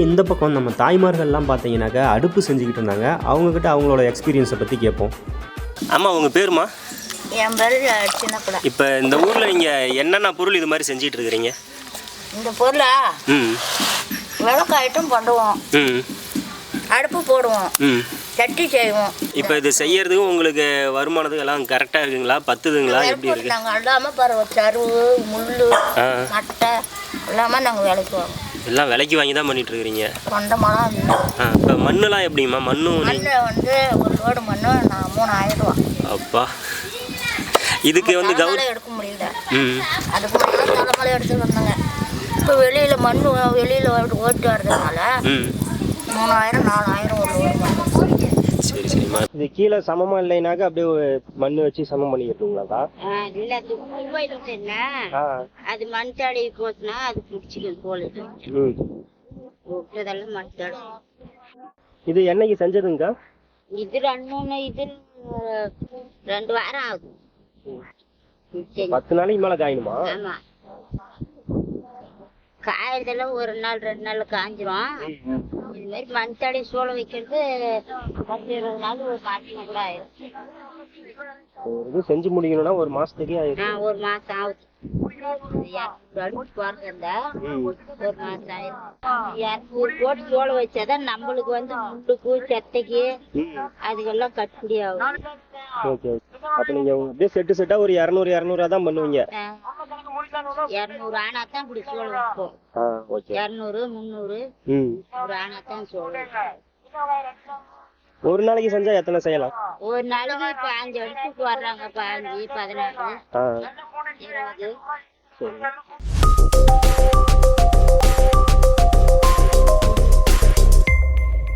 இந்த பக்கம் நம்ம தாய்மார்கள்லாம் பார்த்தீங்கன்னாக்கா அடுப்பு செஞ்சுக்கிட்டு இருந்தாங்க. அவங்கக்கிட்ட அவங்களோட எக்ஸ்பீரியன்ஸை பற்றி கேட்போம். ஆமாம் உங்கள் பேருமா? என் பேர் சின்ன கூட இப்போ இந்த ஊரில் நீங்கள் என்னென்ன பொருள் இது மாதிரி செஞ்சிட்டு இருக்கிறீங்க? இந்த பொருளை? ம். விளக்கு ஐட்டம் பண்ணுவோம். ம். அடுப்பு போடுவோம். ம். சட்டி செய்வோம். இப்போ இது செய்யறதுக்கு உங்களுக்கு வருமானத்துக்கு எல்லாம் கரெக்டாக இருக்குங்களா? பத்துதுங்களா? எப்படி இருக்கு? நாங்கள் எல்லாமே பாரு சருவு முள் மட்டை எல்லாமே நாங்கள் வேலைக்கு வரோம் எல்லாம் விலைக்கு வாங்கி தான் பண்ணிட்டு இருக்கிறீங்க ஆ இப்போ மண்ணுலாம் எப்படிம்மா? மண்ணும் நீ- வந்து ஒரு லோடு மண்ணு நான் மூணாயிரம் ரூபா அப்பா. இதுக்கு வந்து கவு தலைமலை எடுக்க முடியல. ம். அதுக்கு முன்னாடி தலைமலை எடுத்துட்டு வந்தாங்க. இப்போ வெளியில் மண் வெளியில் ஓட்டு வர்றதுனால ம். மூணாயிரம் நாலாயிரம் ஒரு லோடு மண் இது கீழே சமமாக இல்லைனாக்கா அப்படியே மண் வச்சு சமம் பண்ணிக்கிட்டுங்களாக்கா இல்லை என்ன ஆ. அது மண் தடவி போச்சுன்னா அது பிடிச்சிக்கும் ம். விட்டதெல்லாம் மண் தடவி இது என்னைக்கு செஞ்சதுங்கக்கா இது ரெண்டு மூணு இது ரெண்டு வாரம் ஆகும். சரி. பத்து நாளைக்கு மேலே காயணுமா? ஆமா. காயறதெல்லாம் ஒரு நாள் ரெண்டு நாள்ல காஞ்சிரும். இது மாதிரி மண் தடவி சோள வைக்கிறது பத்து இருபது நாள் ஒரு மாசம் கூட ஆயிரும். ஒரு இது செஞ்சு முடிக்கணும்னா ஒரு மாசத்துக்கே ஆயிடும் ஆ, ஒரு மாசம் ஆகுது. ஒரு மாசம் ஆயிரும். இரநூறு போட்டு சோள வச்சாதான் நம்மளுக்கு வந்து முண்டுக்கு செத்தைக்கு அதுக்கெல்லாம் கட்டுப்படி ஆகும். ஓகே அப்போ அப்படியே செட்டு செட்டாக ஒரு இரநூறு இரநூறுவா தான் பண்ணுவீங்க. இரநூறு ஆனா தான் இப்படி சோள வைப்போம் ஆ ஓகே. இரநூறு முந்நூறு ம். ஒரு ஆனா தான் சோளம் ஒரு நாளைக்கு செஞ்சால் எத்தனை செய்யலாம்? ஒரு நாளைக்கு பாஞ்சு அடுப்புக்கு வர்றாங்க பாஞ்சு பதினாறு இருபது.